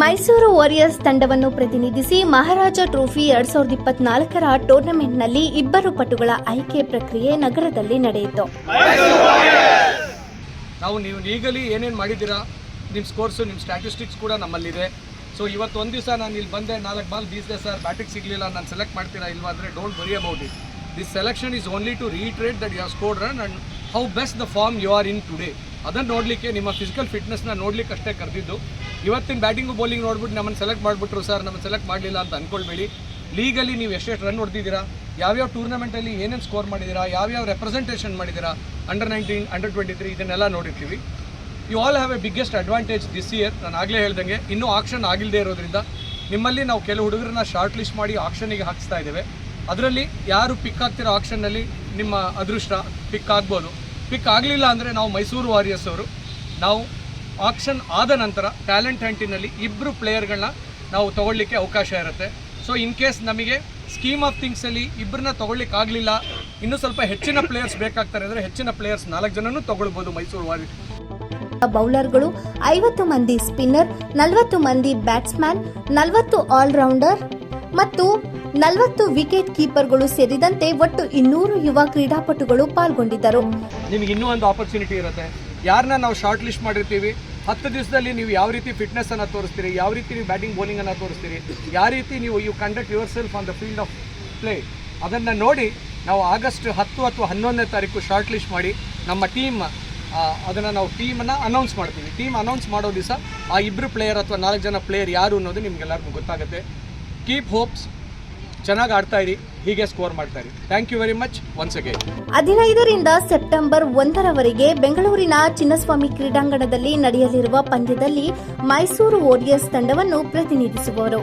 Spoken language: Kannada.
ಮೈಸೂರು ವಾರಿಯರ್ಸ್ ತಂಡವನ್ನು ಪ್ರತಿನಿಧಿಸಿ ಮಹಾರಾಜ ಟ್ರೋಫಿ ಎರಡ್ ಸಾವಿರದ ಇಪ್ಪತ್ನಾಲ್ಕರ ಟೂರ್ನಮೆಂಟ್ನಲ್ಲಿ ಇಬ್ಬರು ಪಟುಗಳ ಆಯ್ಕೆ ಪ್ರಕ್ರಿಯೆ ನಗರದಲ್ಲಿ ನಡೆಯಿತು. ನಾವು ನೀವು ಲೀಗಲಿ ಏನೇನು ಮಾಡಿದ್ದೀರಾ? ನಿಮ್ಮ ಸ್ಕೋರ್ಸು ನಿಮ್ಮ ಸ್ಟ್ಯಾಟಿಸ್ಟಿಕ್ಸ್ ಕೂಡ ನಮ್ಮಲ್ಲಿದೆ. ಸೊ ಇವತ್ತು ಒಂದು ದಿವಸ ನಾನು ಇಲ್ಲಿ ಬಂದೆ ನಾಲ್ಕು ಬಾಲ್ ಬೀಸಿದೆ ಸರ್ ಬ್ಯಾಟಿಂಗ್ ಸಿಗಲಿಲ್ಲ ನಾನು ಸೆಲೆಕ್ಟ್ ಮಾಡ್ತೀರಾ ಇಲ್ವಾ ಅಂದರೆ don't worry about it this selection is only to reiterate that you have score run and how best the form you are in today ಅದನ್ನು ನೋಡಲಿಕ್ಕೆ, ನಿಮ್ಮ ಫಿಸಿಕಲ್ ಫಿಟ್ನೆಸ್ನ ನೋಡ್ಲಿಕ್ಕೆ ಅಷ್ಟೇ ಕರೆದಿದ್ದು. ಇವತ್ತಿನ ಬ್ಯಾಟಿಂಗು ಬೌಲಿಂಗ್ ನೋಡ್ಬಿಟ್ಟು ನಮ್ಮನ್ನು ಸೆಲೆಕ್ಟ್ ಮಾಡಿಬಿಟ್ರು ಸರ್ ನಮ್ಮನ್ನು ಸೆಲೆಕ್ಟ್ ಮಾಡಲಿಲ್ಲ ಅಂತ ಅಂದ್ಕೊಳ್ಬೇಡಿ ಲೀಗಲ್ಲಿ ನೀವು ಎಷ್ಟೆಷ್ಟು ರನ್ ಹೊಡೆದಿದ್ದೀರಾ? ಯಾವ್ಯಾವ ಟೂರ್ನಮೆಂಟಲ್ಲಿ ಏನೇನು ಸ್ಕೋರ್ ಮಾಡಿದ್ದೀರಾ? ಯಾವ್ಯಾವ ರೆಪ್ರೆಸೆಂಟೇಷನ್ ಮಾಡಿದ್ದೀರಾ? Under nineteen under twenty three ಇದನ್ನೆಲ್ಲ ನೋಡಿರ್ತೀವಿ. You all have a biggest advantage this year ನಾನು ಆಗಲೇ ಹೇಳ್ದಂಗೆ, ಇನ್ನೂ ಆಕ್ಷನ್ ಆಗಿಲ್ಲದೆ ಇರೋದ್ರಿಂದ ನಿಮ್ಮಲ್ಲಿ ನಾವು ಕೆಲವು ಹುಡುಗರನ್ನ ಶಾರ್ಟ್ ಲಿಸ್ಟ್ ಮಾಡಿ ಆಕ್ಷನಿಗೆ ಹಾಕಿಸ್ತಾ ಇದ್ದೇವೆ. ಅದರಲ್ಲಿ ಯಾರು ಪಿಕ್ ಆಗ್ತಿರೋ ಆಕ್ಷನ್ನಲ್ಲಿ ನಿಮ್ಮ ಅದೃಷ್ಟ ಪಿಕ್ ಆಗ್ಬೋದು. ಪಿಕ್ ಆಗಲಿಲ್ಲ ಅಂದರೆ ನಾವು ಮೈಸೂರು ವಾರಿಯರ್ಸ್ ಅವರು. ನಾವು ಆಕ್ಷನ್ ಆದ ನಂತರ ಟ್ಯಾಲೆಂಟ್ ಹಂಟಿನಲ್ಲಿ ಇಬ್ಬರು ಪ್ಲೇಯರ್ಗಳನ್ನ ನಾವು ತೊಗೊಳ್ಳಿಕ್ಕೆ ಅವಕಾಶ ಇರುತ್ತೆ. ಸೊ ಇನ್ ಕೇಸ್ ನಮಗೆ ಸ್ಕೀಮ್ ಆಫ್ ಥಿಂಗ್ಸಲ್ಲಿ ಇಬ್ಬರನ್ನ ತೊಗೊಳ್ಳಿಕ್ಕೆ ಆಗಲಿಲ್ಲ, ಇನ್ನೂ ಸ್ವಲ್ಪ ಹೆಚ್ಚಿನ ಪ್ಲೇಯರ್ಸ್ ಬೇಕಾಗ್ತಾರೆ ಅಂದರೆ ಹೆಚ್ಚಿನ ಪ್ಲೇಯರ್ಸ್ ನಾಲ್ಕು ಜನನೂ ತೊಗೊಳ್ಬೋದು ಮೈಸೂರು ವಾರಿಯರ್ಸ್ ಬೌಲರ್ಗಳು ಐವತ್ತು ಮಂದಿ ಸ್ಪಿನ್ನರ್, ನಲವತ್ತು ಮಂದಿ ಬ್ಯಾಟ್ಸ್ಮನ್ ನಲವತ್ತು ಆಲ್ರೌಂಡರ್ ಮತ್ತು ನಲವತ್ತು ವಿಕೆಟ್ ಕೀಪರ್ಗಳು ಸೇರಿದಂತೆ ಒಟ್ಟು ಇನ್ನೂರು ಯುವ ಕ್ರೀಡಾಪಟುಗಳು ಪಾಲ್ಗೊಂಡಿದ್ದರು. ನಿಮಗೆ ಇನ್ನೂ ಒಂದು ಆಪರ್ಚುನಿಟಿ ಇರುತ್ತೆ. ಯಾರನ್ನ ನಾವು ಶಾರ್ಟ್ ಲಿಸ್ಟ್ ಮಾಡಿರ್ತೀವಿ, ಹತ್ತು ದಿವಸದಲ್ಲಿ ನೀವು ಯಾವ ರೀತಿ ಫಿಟ್ನೆಸ್ ಅನ್ನ ತೋರಿಸ್ತೀರಿ, ಯಾವ ರೀತಿ ನೀವು ಬ್ಯಾಟಿಂಗ್ ಬೌಲಿಂಗ್ ಅನ್ನ ತೋರಿಸ್ತೀರಿ, ಯಾವ ರೀತಿ ನೀವು you conduct yourself on the field of play ಅದನ್ನ ನೋಡಿ ನಾವು ಆಗಸ್ಟ್ ಹತ್ತು ಅಥವಾ ಹನ್ನೊಂದನೇ ತಾರೀಕು ಶಾರ್ಟ್ ಲಿಸ್ಟ್ ಮಾಡಿ ನಮ್ಮ ಟೀಮ್ ಅದನ್ನು ನಾವು ಟೀಮನ್ನು ಅನೌನ್ಸ್ ಮಾಡ್ತೀವಿ. ಟೀಮ್ ಅನೌನ್ಸ್ ಮಾಡೋ ದಿವಸ ಆ ಇಬ್ಬರು ಪ್ಲೇಯರ್ ಅಥವಾ ನಾಲ್ಕು ಜನ ಪ್ಲೇಯರ್ ಯಾರು ಅನ್ನೋದು ನಿಮ್ಗೆಲ್ಲರಿಗೂ ಗೊತ್ತಾಗುತ್ತೆ. ಕೀಪ್ ಹೋಪ್ಸ್ ಚೆನ್ನಾಗಿ ಆಡ್ತಾ ಇರಿ. ಹೀಗೆ ಸ್ಕೋರ್ ಮಾಡ್ತಾ ಇರಿ. Thank you very much once again ಹದಿನೈದರಿಂದ ಸೆಪ್ಟೆಂಬರ್ ಒಂದರವರೆಗೆ ಬೆಂಗಳೂರಿನ ಚಿನ್ನಸ್ವಾಮಿ ಕ್ರೀಡಾಂಗಣದಲ್ಲಿ ನಡೆಯಲಿರುವ ಪಂದ್ಯದಲ್ಲಿ ಮೈಸೂರು ವಾರಿಯರ್ಸ್ ತಂಡವನ್ನು ಪ್ರತಿನಿಧಿಸುವರು.